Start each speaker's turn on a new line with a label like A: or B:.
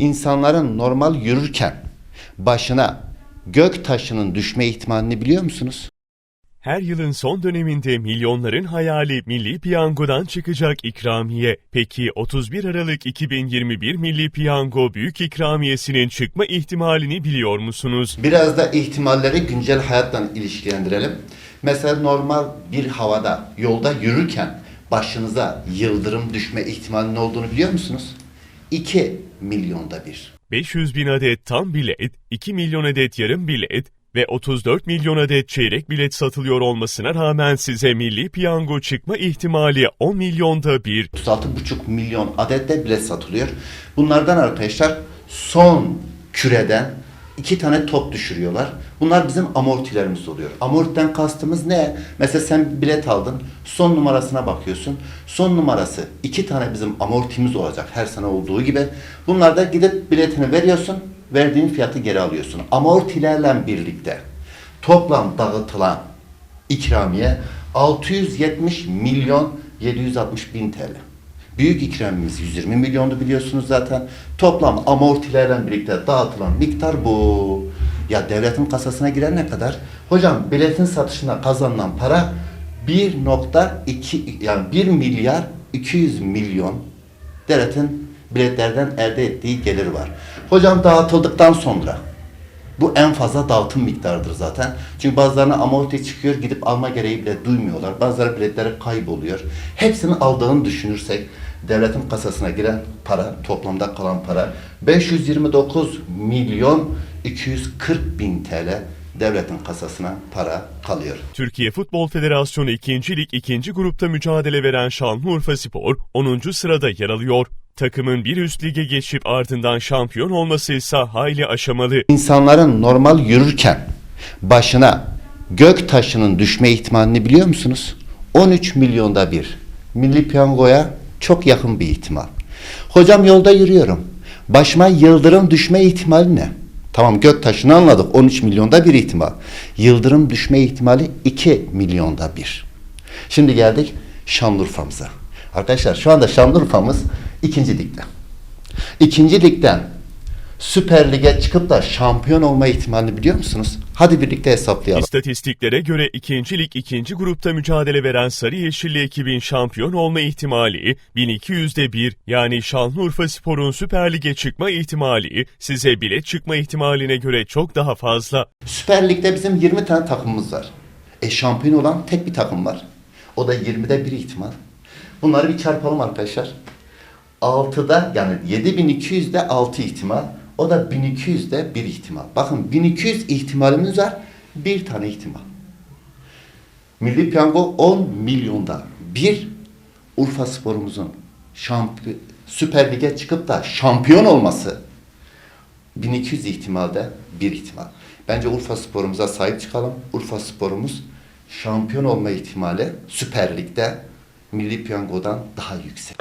A: İnsanların normal yürürken başına gök taşının düşme ihtimalini biliyor musunuz?
B: Her yılın son döneminde milyonların hayali Milli Piyango'dan çıkacak ikramiye. Peki 31 Aralık 2021 Milli Piyango Büyük İkramiyesi'nin çıkma ihtimalini biliyor musunuz?
A: Biraz da ihtimalleri güncel hayatla ilişkilendirelim. Mesela normal bir havada, yolda yürürken başınıza yıldırım düşme ihtimalinin olduğunu biliyor musunuz? 2 milyonda bir.
B: 500 bin adet tam bilet, 2 milyon adet yarım bilet ve 34 milyon adet çeyrek bilet satılıyor olmasına rağmen size Milli Piyango çıkma ihtimali 10 milyonda bir.
A: 36,5 milyon adette bilet satılıyor. Bunlardan arkadaşlar son küreden iki tane top düşürüyorlar. Bunlar bizim amortilerimiz oluyor. Amortiden kastımız ne? Mesela sen bilet aldın. Son numarasına bakıyorsun. Son numarası iki tane bizim amortimiz olacak her sene olduğu gibi. Bunlarda gidip biletini veriyorsun. Verdiğin fiyatı geri alıyorsun. Amortilerle birlikte toplam dağıtılan ikramiye 670 milyon 760 bin TL. Büyük ikramimiz 120 milyondu biliyorsunuz zaten. Toplam amortilerle birlikte dağıtılan miktar bu. Ya devletin kasasına giren ne kadar? Hocam biletin satışında kazanılan para 1.2 yani 1 milyar 200 milyon devletin biletlerden elde ettiği gelir var. Hocam dağıtıldıktan sonra bu en fazla dağıtım miktarıdır zaten. Çünkü bazılarına amorti çıkıyor gidip alma gereği bile duymuyorlar. Bazıları biletleri kayboluyor. Hepsini aldığını düşünürsek devletin kasasına giren para, toplamda kalan para 529 milyon 240 bin TL devletin kasasına para kalıyor.
B: Türkiye Futbol Federasyonu 2. Lig 2. grupta mücadele veren Şanlıurfa Spor 10. sırada yer alıyor. Takımın bir üst lige geçip ardından şampiyon olması ise hayli aşamalı.
A: İnsanların normal yürürken başına gök taşının düşme ihtimalini biliyor musunuz? 13 milyonda bir. Milli piyangoya çok yakın bir ihtimal. Hocam yolda yürüyorum. Başıma yıldırım düşme ihtimali ne? Tamam gök taşını anladık. 13 milyonda bir ihtimal. Yıldırım düşme ihtimali 2 milyonda bir. Şimdi geldik Şanlıurfa'mıza. Arkadaşlar şu anda Şanlıurfa'mız ikinci ligde. İkinci ligden Süper Lig'e çıkıp da şampiyon olma ihtimalini biliyor musunuz? Hadi birlikte hesaplayalım.
B: İstatistiklere göre 2. Lig 2. grupta mücadele veren Sarı Yeşilli ekibin şampiyon olma ihtimali 1200'de 1 yani Şanlıurfa Spor'un Süper Lig'e çıkma ihtimali size bilet çıkma ihtimaline göre çok daha fazla.
A: Süper Lig'de bizim 20 tane takımımız var. E şampiyon olan tek bir takım var. O da 20'de bir ihtimal. Bunları bir çarpalım arkadaşlar. 6'da yani 7200'de 6 ihtimal. O da 1200'de bir ihtimal. Bakın 1200 ihtimalimiz var. Bir tane ihtimal. Milli Piyango 10 milyonda bir Urfa sporumuzun şampiyon, Süper Lig'e çıkıp da şampiyon olması 1200 ihtimalde bir ihtimal. Bence Urfa sporumuza sahip çıkalım. Urfa sporumuz şampiyon olma ihtimali Süper Lig'de Milli Piyango'dan daha yüksek.